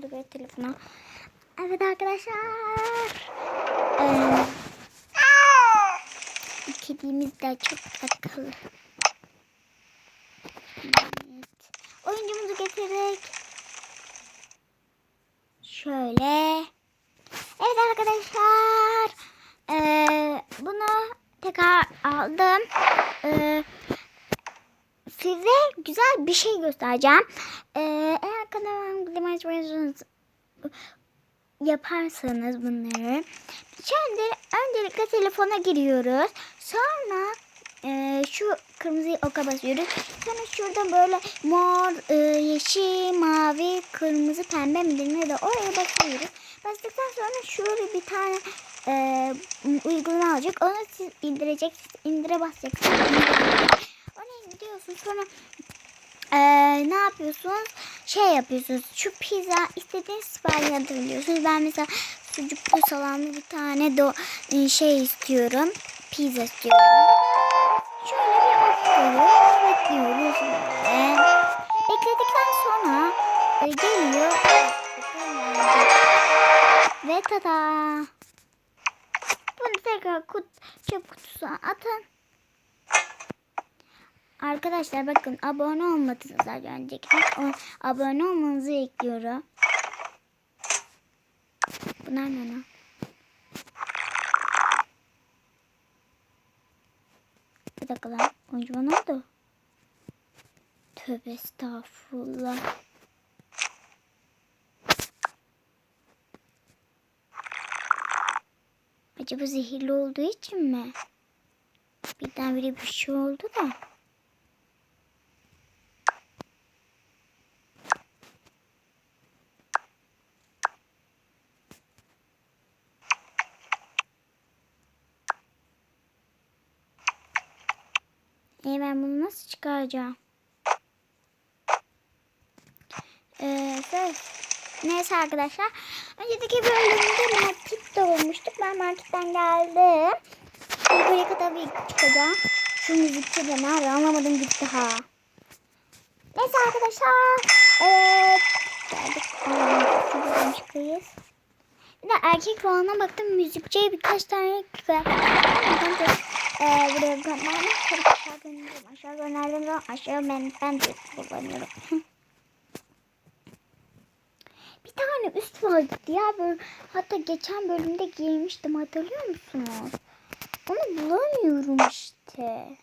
oldu böyle telefona? Evet arkadaşlar. Ee, kedimiz de çok akıllı. Evet. Oyuncumuzu getirdik. Şöyle. Evet arkadaşlar. Ee, bunu tekrar aldım. Ee, size güzel bir şey göstereceğim. Ee, eğer kanalıma yaparsanız bunları. Şimdi öncelikle telefona giriyoruz. Sonra e, şu kırmızıyı oka basıyoruz. Sonra şurada böyle mor, e, yeşil, mavi, kırmızı, pembe mi ne de oraya basıyoruz. Bastıktan sonra şöyle bir tane e, uygulama alacak. Onu siz indireceksiniz. indire basacaksınız. Oraya gidiyorsunuz. Sonra e, ne yapıyorsunuz? Şey yapıyorsunuz. Şu pizza istediğiniz sipariş yapabiliyorsunuz. Ben mesela sucuklu salamlı bir tane do e, şey istiyorum. Pizza istiyorum. Şöyle bir bakıyoruz. Bekliyoruz. Böyle. Bekledikten sonra e, geliyor. Ve tada. Bunu tekrar kut, çöp kutusuna atın. Arkadaşlar bakın abone olmadınız az önceki. Abone olmanızı bekliyorum. Bunlar ne lan? Bir dakika lan. Oyuncuma ne oldu? Tövbe estağfurullah. Acaba zehirli olduğu için mi? Birdenbire bir şey oldu da. E ben bunu nasıl çıkaracağım? Ee, neyse arkadaşlar. Önceki bölümde markette olmuştuk. Ben marketten geldim. Buraya kadar bir çıkacağım. Şu müzikçi de nerede anlamadım gitti ha. Neyse arkadaşlar. Evet. Geldik. Şuradan çıkayız. Bir de erkek roluna baktım. Müzikçiye birkaç tane kıyafet. Ee, buraya gönderdim. Sonra aşağı gönderdim. Aşağı gönderdim. Sonra aşağı ben, ben de kullanıyorum. bir tane üst vardı ya böyle. Hatta geçen bölümde giymiştim. Hatırlıyor musunuz? Onu bulamıyorum işte.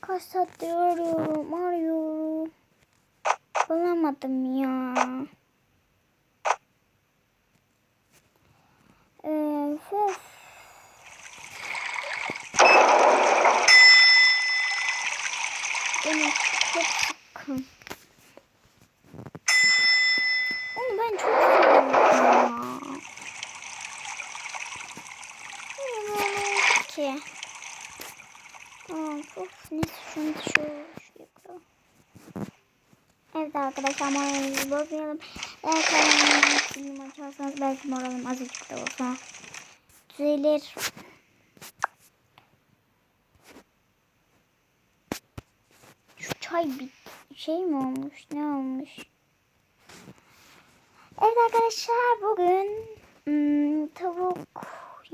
Kaç saattir arıyorum, arıyorum. Bulamadım ya. Öf, öf. Beni çok sıkkın. Onu ben çok seviyorum ya. Niye böyle oldu ki? Of neyse şunu şöyle şuraya koyalım. Evet arkadaşlar moralimizi bozmayalım. Eğer kanalıma film açarsanız belki moralim azıcık da olsa düzelir. Şu çay bir şey mi olmuş? Ne olmuş? Evet arkadaşlar bugün hmm, tavuk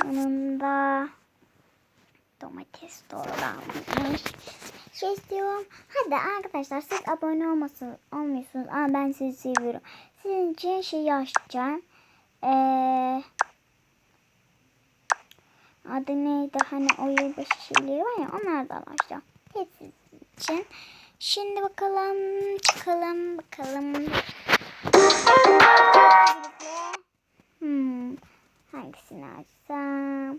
yanında domates doğranmış şey istiyorum. Hadi arkadaşlar siz abone olmasın, olmuyorsunuz ama ben sizi seviyorum. Sizin için şey açacağım. Ee, adı neydi hani o yılbaşı şeyleri var ya onlardan açacağım. Hepsi için. Şimdi bakalım çıkalım bakalım. Hmm, hangisini açsam?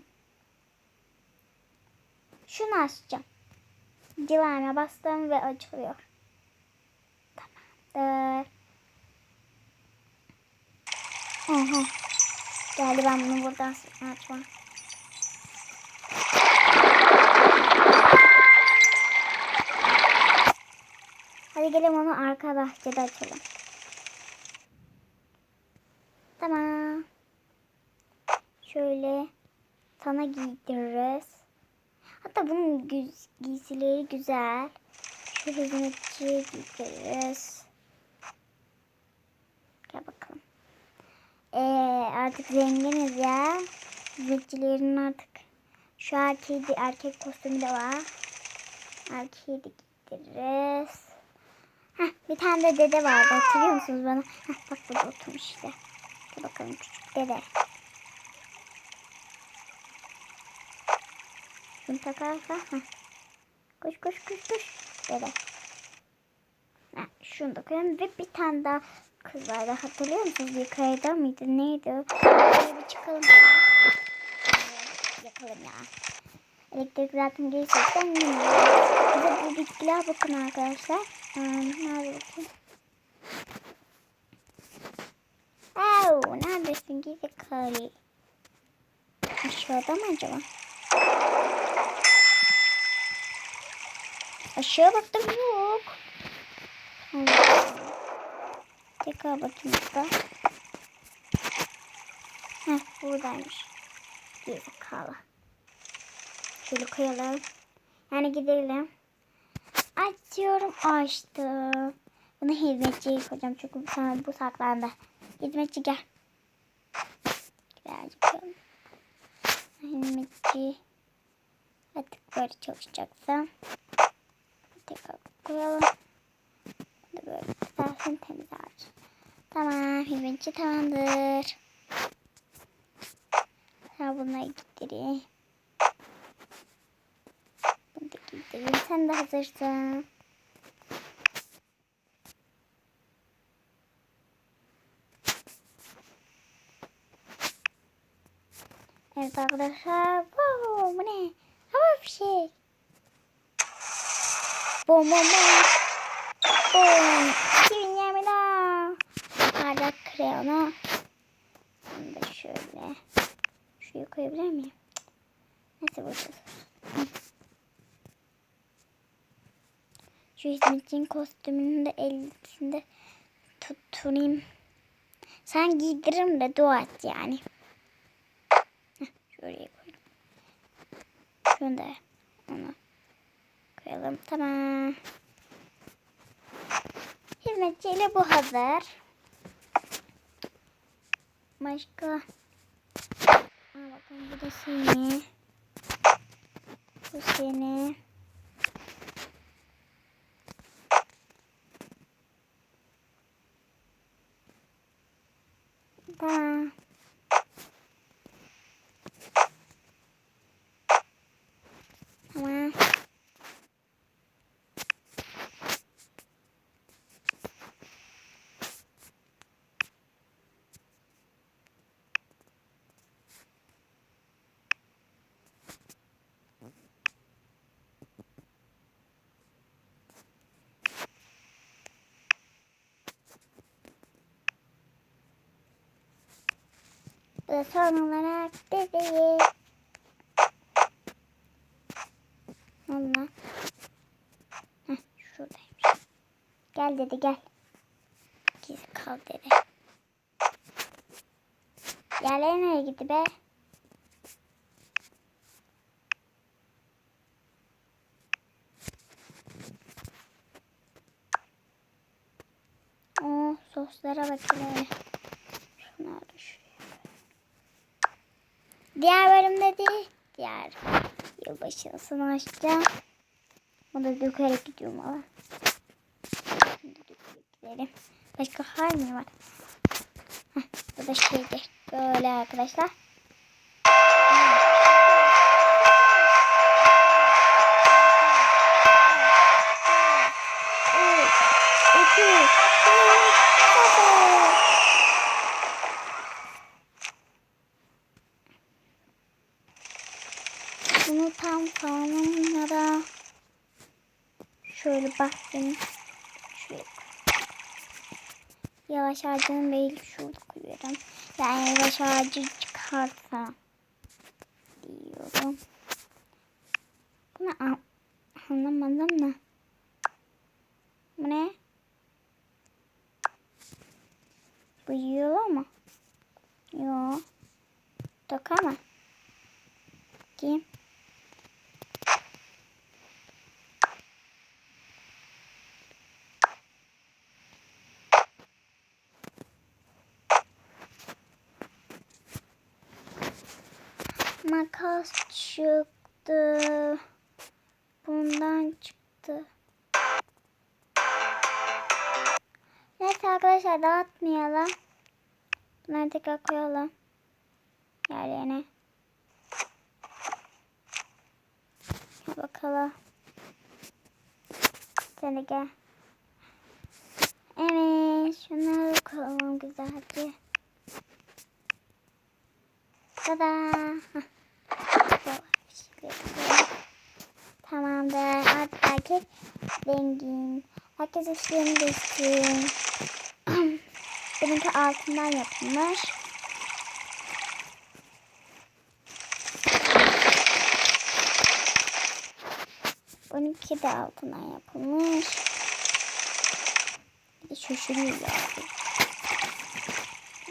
Şunu açacağım. Civarına bastım ve açılıyor. Tamamdır. Aha. Geldi ben bunu buradan açmam. Hadi gelin onu arka bahçede açalım. Tamam. Şöyle sana giydiririz. Hatta bunun giysileri güzel. Şu hizmetçiye giydiririz. Gel bakalım. Ee, artık zenginiz ya. Hizmetçilerin artık şu erkeği erkek kostümü de var. Erkeği de giydiririz. Heh, bir tane de dede vardı hatırlıyor musunuz bana? Heh, bak burada oturmuş işte. Hadi bakalım küçük dede. Şunu takarsa. Heh. Koş koş koş koş. Dede. Heh, şunu da koyalım ve bir tane daha kız vardı hatırlıyor musunuz? Yukarıda mıydı neydi o? Şöyle bir çıkalım. Yakalım ya. Elektrik zaten gerçekten Bir de bu bitkiler bakın arkadaşlar. Hmm, nerede bakayım? Au, neredesin gidi karı? Aşağıda mı acaba? Aşağı baktım yok. Allah. Tekrar bakayım burada. Heh buradaymış. Gerizekalı. Şöyle koyalım. Yani gidelim. Açıyorum açtım. Bunu hizmetçiye koyacağım çünkü bu, bu saklandı. Hizmetçi gel. Birazcık koyalım. Hizmetçi. Artık böyle çalışacaksın. Tekrar koyalım. Bunu böyle tutarsın temiz ağaç. Tamam hizmetçi tamamdır. Ha bunları gittireyim. Bunu da giydireyim. Sen de hazırsın. Evet arkadaşlar. Wow, bu ne? Hava bir şey. Bom bom bom. Bom. 2020'da. Parlak kreyona. Bunu da şöyle. Şuraya koyabilir miyim? Neyse burada. Şu hizmetçinin kostümünü de elbisinde tutturayım. Sen giydiririm de dua et yani. Heh, şuraya koy. Şunu da onu koyalım. Tamam. Hizmetçiyle bu hazır. Başka. Aa, bakın bu da seni. Bu seni. Tamam. Ve son olarak bebeği. Allah. Heh, şuradaymış. Gel dedi gel. Gizli kal dedi. Yerleri nereye gitti be? Oh soslara bakın. Şunlar da şuraya. Diğer bölümde de diğer yılbaşısını açacağım. O da dökerek gidiyorum ama. Gidelim. Başka hal mi var? Heh, bu da şeydi. Böyle arkadaşlar. onu tam tamamlara şöyle baktım. Yavaş ağacın değil şurada koyuyorum. Yani yavaş ağacı çıkarsa diyorum. Bunu an anlamadım da. Bu ne? Bu yiyor mu? Yok. Yok ama. Bakayım. Çıktı. Bundan çıktı. Neyse arkadaşlar dağıtmayalım. Bunları tekrar koyalım. Yerlerine. Bakalım. Sen de gel. Evet. Şunları koyalım güzelce. Tada. Hah. Böyle. Tamamdır. Artık herkes zengin. Herkes işlerini geçsin. Benimki altından yapılmış. Benimki de altından yapılmış. Bir de şaşırıyor abi.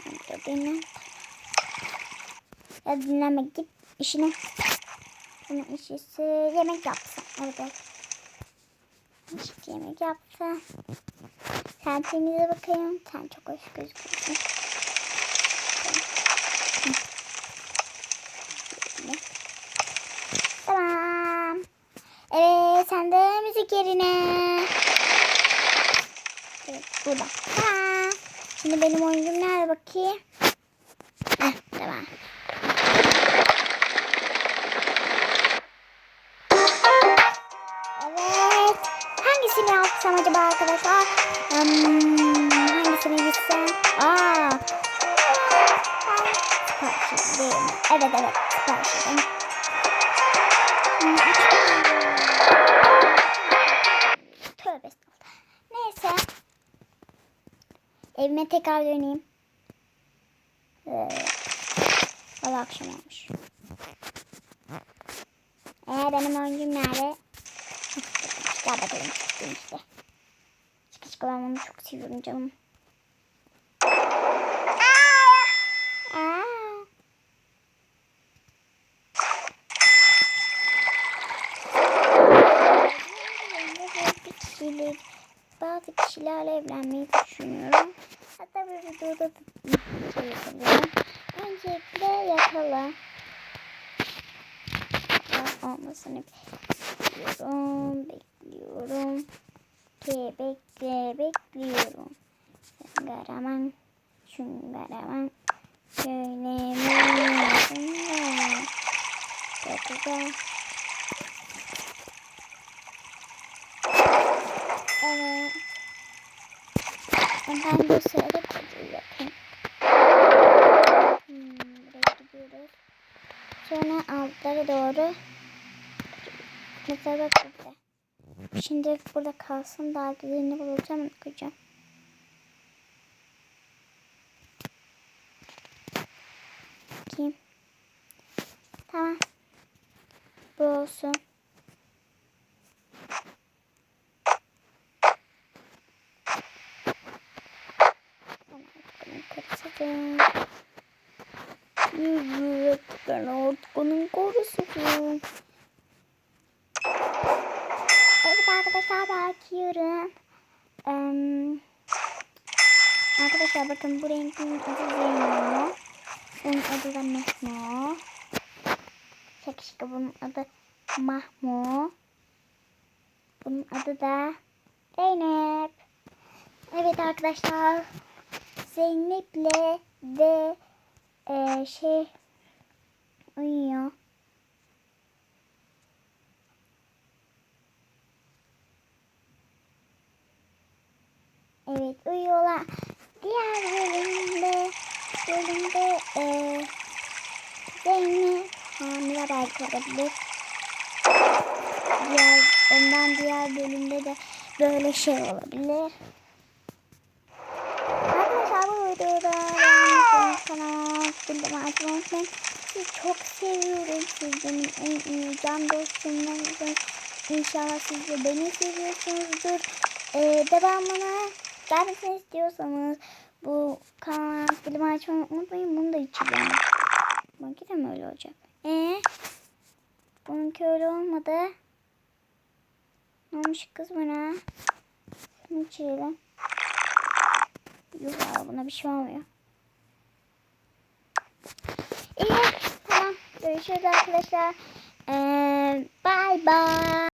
Burada dinlen. Ya dinlenme git işine. Bunun işisi yemek yapsın. Evet. İşte yemek yapsın. Sen temize bakayım. Sen çok hoş gözüküyorsun. Hmm, hangisine gitsem? Aa. Sipariş değil? Evet evet edeyim. Hmm, Tövbe. Neyse. Evime tekrar döneyim. Ee, Valla akşam olmuş. Ee, benim oyuncum nerede? Gel bakalım işte. Çıkı ben onu çok seviyorum canım. Aa. Bazı kişiler, bazı kişilerle evlenmeyi düşünüyorum. Hatta bir videoda da şey yapabilirim. Öncelikle. Daha olmasını bekliyorum, bekliyorum. Ki bekle, bekliyorum. Şungaraman, şungaraman. Şöyle güzel. Evet. Ben bu sırada çocuğu yapayım. Hmm, gidiyoruz. Sonra altlara doğru Mesela bak burada. Şimdi burada kalsın daha güzelini bulacağım onu koyacağım. Bakayım. Tamam. Bu olsun. Kaçırdım. Ben artık korusuyum. Evet arkadaşlar bakıyorum. Ee, arkadaşlar bakın bu renkin adı Zeyno. Bunun adı da Mehmo. Şakışka bunun adı Mahmo. Bunun adı da Zeynep. Evet arkadaşlar. Zeynep'le de e, şey uyuyor. Evet uyuyorlar. Diğer bölümde bölümde e, Zeynep hamile belki olabilir. Diğer, ondan diğer bölümde de böyle şey olabilir. Arkadaşlar bu videoda ben kanal bildirim açmayı unutmayın. Sizi çok seviyorum. Siz benim en iyi can dostumlarımsınız. İnşallah siz de beni seviyorsunuzdur. Ee, devamına gelmesini istiyorsanız Bu kan dilimi açmayı unutmayın. Bunu da içeceğim. Bununki de mi öyle olacak? Ee, bununki öyle olmadı. Ne olmuş kız bana? Bunu içirelim. Yok ya buna bir şey olmuyor. İyi tamam görüşürüz arkadaşlar. Ee, bye bye.